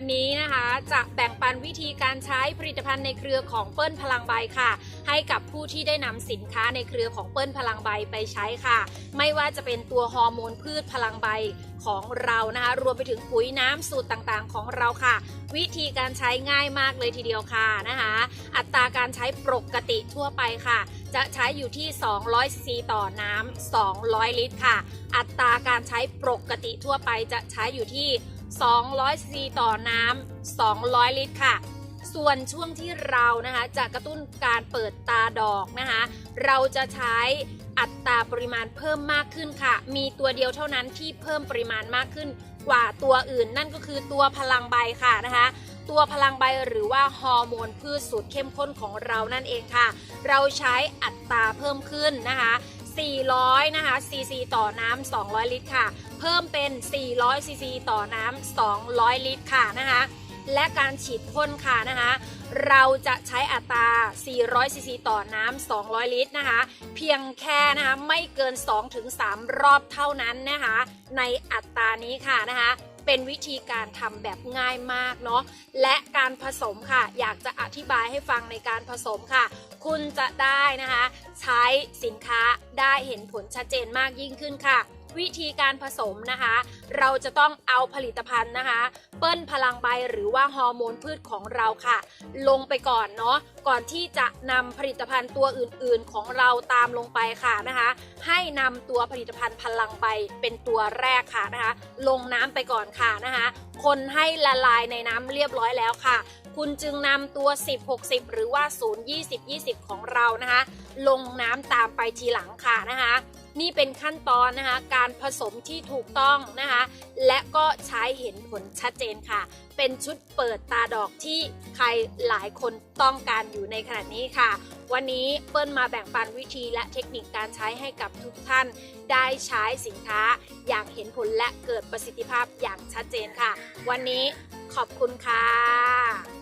วันนี้นะคะจะแบ่งปันวิธีการใช้ผลิตภัณฑ์ในเครือของเปิ้ลพลังใบค่ะ ให้กับผู้ที่ได้นำสินค้าในเครือของเปิ้ลพลังใบไปใช้ค่ะ ไม่ว่าจะเป็นตัวฮอร์โมนพืชพลังใบของเรานะคะ รวมไปถึงปุ๋ยน้ำสูตรต่างๆ ของเราค่ะ วิธีการใช้ง่ายมากเลยทีเดียวค่ะนะคะ อัตราการใช้ปกติทั่วไปค่ะ จะใช้อยู่ที่ 200ซีซีต่อน้ำ200 ลิตรค่ะ อัตราการใช้ปกติทั่วไปจะใช้อยู่ที่ 200ซีซีต่อน้ำ200 ลิตรค่ะ ส่วนช่วงที่เรานะคะจะกระตุ้นการเปิดตาดอกนะคะ เราจะใช้อัตราปริมาณเพิ่มมากขึ้นค่ะ มีตัวเดียวเท่านั้นที่เพิ่มปริมาณมากขึ้นกว่าตัวอื่น นั่นก็คือตัวพลังใบค่ะนะคะ ตัวพลังใบหรือว่าฮอร์โมนพืชสูตรเข้มข้นของเรานั่นเองค่ะ เราใช้อัตราเพิ่มขึ้นนะคะ 400 นะคะ ซีซีต่อน้ำ200 ลิตรค่ะ เพิ่มเป็น 400 ซีซีต่อน้ำ200 ลิตรค่ะนะคะ และการฉีดพ่นค่ะนะคะ เราจะใช้อัตรา 400 ซีซีต่อน้ำ200 ลิตรนะคะ เพียงแค่นะคะไม่เกิน 2-3 รอบเท่านั้นนะคะ ในอัตรานี้ค่ะนะคะเป็นวิธีการทำแบบง่ายมากเนาะและการผสมค่ะ อยากจะอธิบายให้ฟังในการผสมค่ะ คุณจะได้นะคะ ใช้สินค้าได้เห็นผลชัดเจนมากยิ่งขึ้นค่ะ วิธีการผสมนะคะ เราจะต้องเอาผลิตภัณฑ์นะคะ เปิ้ลพลังใบหรือว่าฮอร์โมนพืชของเราค่ะ ลงไปก่อนเนาะก่อนที่จะนำผลิตภัณฑ์ตัวอื่นๆของเราตามลงไปค่ะนะคะ ให้นำตัวผลิตภัณฑ์พลังใบเป็นตัวแรกค่ะนะคะ ลงน้ำไปก่อนค่ะนะคะ คนให้ละลายในน้ำเรียบร้อยแล้วค่ะ คุณจึงนำตัว 10 60 หรือว่า 0 20 20 ของเรานะคะ ลงน้ำตามไปทีหลังค่ะนะคะ นี่เป็นขั้นตอนนะคะ การผสมที่ถูกต้องนะคะ และก็ใช้เห็นผลชัดเจนค่ะ เป็นชุดเปิดตาดอกที่ใครหลายคนต้องการอยู่ในขณะนี้ค่ะ วันนี้เปิ้ลมาแบ่งปันวิธีและเทคนิคการใช้ให้กับทุกท่าน ได้ใช้สินค้าอย่างเห็นผลและเกิดประสิทธิภาพอย่างชัดเจนค่ะ วันนี้ขอบคุณค่ะ